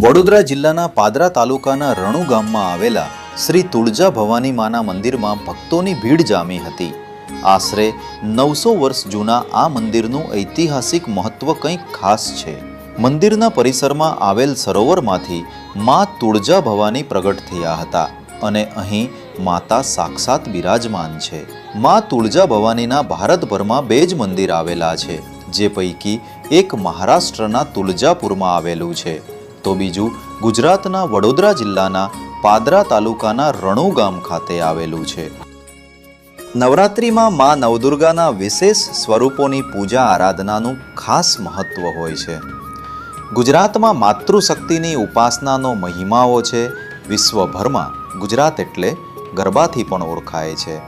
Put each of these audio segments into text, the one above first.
વડોદરા જિલ્લાના પાદરા તાલુકાના રણુ ગામમાં આવેલા શ્રી તુળજા ભવાની માના મંદિરમાં ભક્તોની ભીડ જામી હતી. આશરે નવસો વર્ષ જૂના આ મંદિરનું ઐતિહાસિક મહત્વ કંઈક ખાસ છે. મંદિરના પરિસરમાં આવેલ સરોવરમાંથી મા તુળજા ભવાની પ્રગટ થયા હતા અને અહીં માતા સાક્ષાત બિરાજમાન છે. મા તુળજા ભવાનીના ભારતભરમાં બે જ મંદિર આવેલા છે, જે પૈકી એક મહારાષ્ટ્રના તુલજાપુરમાં આવેલું છે. તો બીજું ગુજરાતના વડોદરા જિલ્લાના પાદરા તાલુકાના રણુ ગામ ખાતે આવેલું છે. નવરાત્રિમાં મા નવદુર્ગાના વિશેષ સ્વરૂપોની પૂજા આરાધનાનું ખાસ મહત્વ હોય છે. ગુજરાતમાં માતૃશક્તિની ઉપાસનાનો મહિમાઓ છે. વિશ્વભરમાં ગુજરાત એટલે ગરબાથી પણ ઓળખાય છે.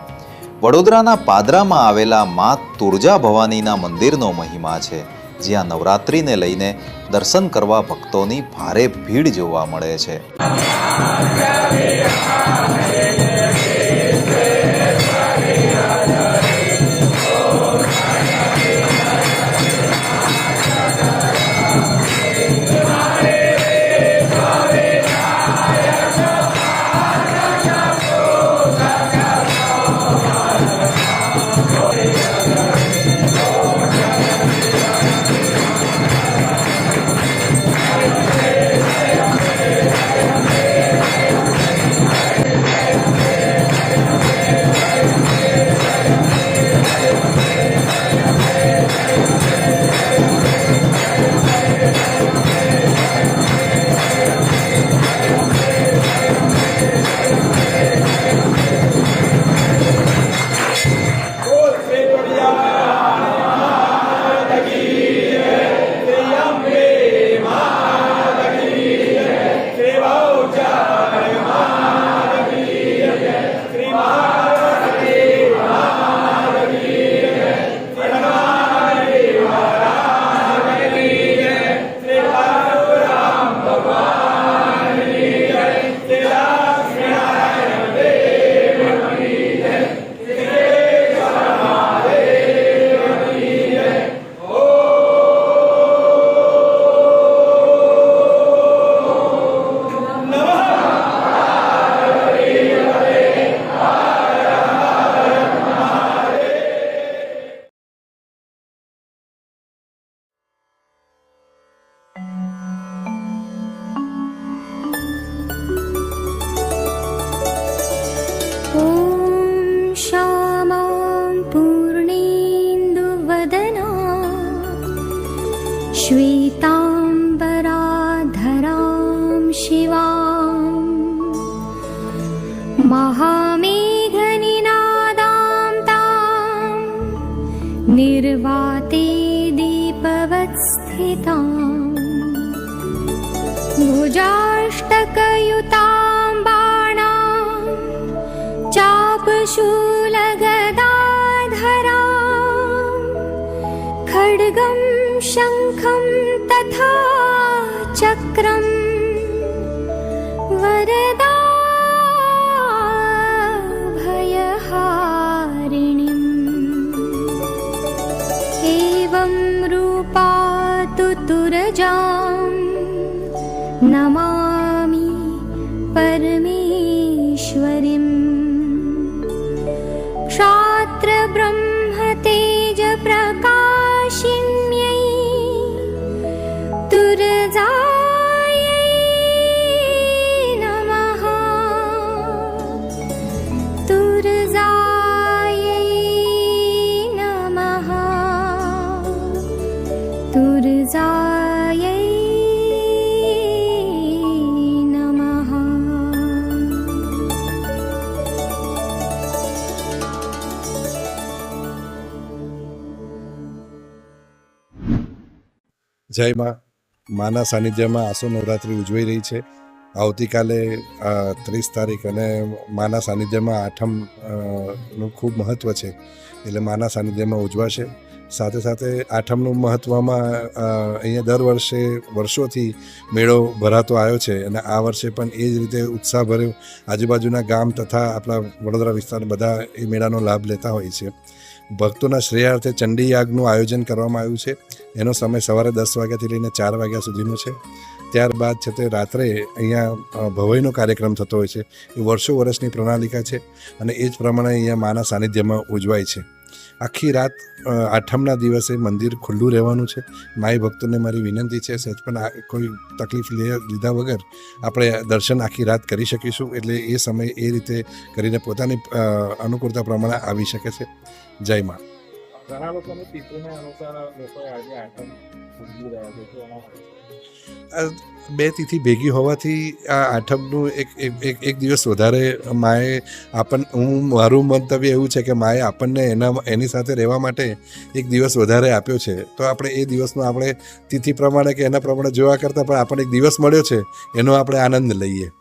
વડોદરાના પાદરામાં આવેલા મા તુળજા ભવાનીના મંદિરનો મહિમા છે. જ્યાં નવરાત્રિને લઈને દર્શન કરવા ભક્તોની ભારે ભીડ જોવા મળે છે. श्वेताम्बराधरां शिवाम् महामेघनिनादां तां निर्वाते दीपवत्स्थिताम् भुजाष्टकयुतां बाणाम् चापशूलगदाधरा खड्गं शङ्खं तथा चक्रम् वरदा भयहारिणीम्। एवं रूपा तु तुरजां नमामि परमेश्वरीम्। क्षात्रब्रह्मतेजप्रकाशिन्यै જય માં માના સાનિધ્યમાં આસો નવરાત્રિ ઉજવાઈ રહી છે. આવતીકાલે ત્રીસ તારીખ અને માના સાનિધ્યમાં આઠમનું ખૂબ મહત્ત્વ છે. એટલે માના સાનિધ્યમાં ઉજવાશે. સાથે સાથે આઠમનું મહત્ત્વમાં અહીંયા દર વર્ષે વર્ષોથી મેળો ભરાતો આવ્યો છે અને આ વર્ષે પણ એ જ રીતે ઉત્સાહભર્યો આજુબાજુના ગામ તથા આપણા વડોદરા વિસ્તાર બધા એ મેળાનો લાભ લેતા હોય છે. ભક્તોના શ્રેયાર્થે ચંડી યાગનું આયોજન કરવામાં આવ્યું છે. એનો સમય સવારે દસ વાગ્યાથી લઈને ચાર વાગ્યા સુધીનો છે. ત્યારબાદ છે તે રાત્રે અહીંયા ભવાઈનો કાર્યક્રમ થતો હોય છે. એ વર્ષો વર્ષની પ્રણાલિકા છે અને એ જ પ્રમાણે અહીંયા માના સાનિધ્યમાં ઉજવાય છે. આખી રાત આઠમના દિવસે મંદિર ખુલ્લું રહેવાનું છે. માય ભક્તોને મારી વિનંતી છે, સહેજ પણ કોઈ તકલીફ લીધા વગર આપણે દર્શન આખી રાત કરી શકીશું. એટલે એ સમય એ રીતે કરીને પોતાની અનુકૂળતા પ્રમાણે આવી શકે છે. જય મા. ઘણા બે તિથિ ભેગી હોવાથી આ આઠમનું એક એક એક દિવસ વધારે માએ આપણ, હું, મારું મંતવ્ય એવું છે કે માએ આપણને એના, એની સાથે રહેવા માટે એક દિવસ વધારે આપ્યો છે. તો આપણે એ દિવસનો આપણે તિથિ પ્રમાણે કે એના પ્રમાણે જોવા કરતાં પણ આપણને એક દિવસ મળ્યો છે, એનો આપણે આનંદ લઈએ.